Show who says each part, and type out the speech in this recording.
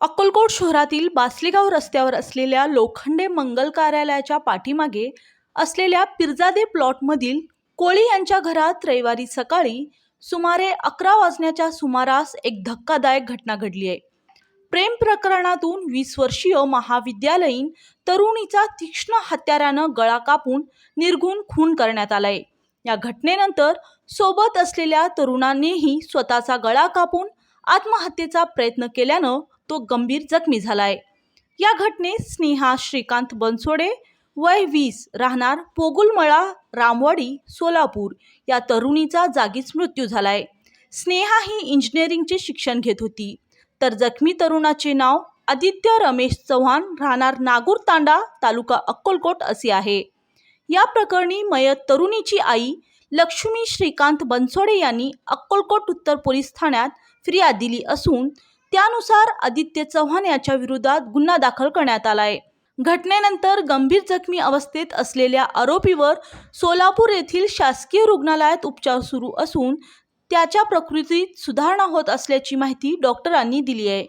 Speaker 1: अक्कलकोट शहरातील बासलेगाव रस्त्यावर असलेल्या लोखंडे मंगल कार्यालयाच्या पाठीमागे असलेल्या पिरजादे प्लॉटमधील कोळी यांच्या घरात रविवारी सकाळी सुमारे अकरा वाजण्याच्या सुमारास एक धक्कादायक घटना घडली आहे. प्रेम प्रकरणातून वीस वर्षीय महाविद्यालयीन तरुणीचा तीक्ष्ण हत्यारानं गळा कापून निर्घुण खून करण्यात आलाय. या घटनेनंतर सोबत असलेल्या तरुणांनीही स्वतःचा गळा कापून आत्महत्येचा प्रयत्न केल्यानं तो गंभीर जखमी झालाय. या घटनेत स्नेहा श्रीकांत बनसोडे वय वीस राहणार पोगुलमळा रामवाडी सोलापूर या तरुणीचा जागीच मृत्यू झालाय. स्नेहा ही इंजिनिअरिंगचे शिक्षण घेत होती. तर जखमी तरुणाचे नाव आदित्य रमेश चव्हाण राहणार नागूर तांडा तालुका अक्कलकोट असे आहे. या प्रकरणी मयत तरुणीची आई लक्ष्मी श्रीकांत बनसोडे यांनी अक्कलकोट उत्तर पोलीस ठाण्यात फिर्याद दिली असून त्यानुसार आदित्य चव्हाण याच्या विरोधात गुन्हा दाखल करण्यात आलाय. घटनेनंतर गंभीर जखमी अवस्थेत असलेल्या आरोपीवर सोलापूर येथील शासकीय रुग्णालयात उपचार सुरू असून त्याच्या प्रकृतीत सुधारणा होत असल्याची माहिती डॉक्टरांनी दिली आहे.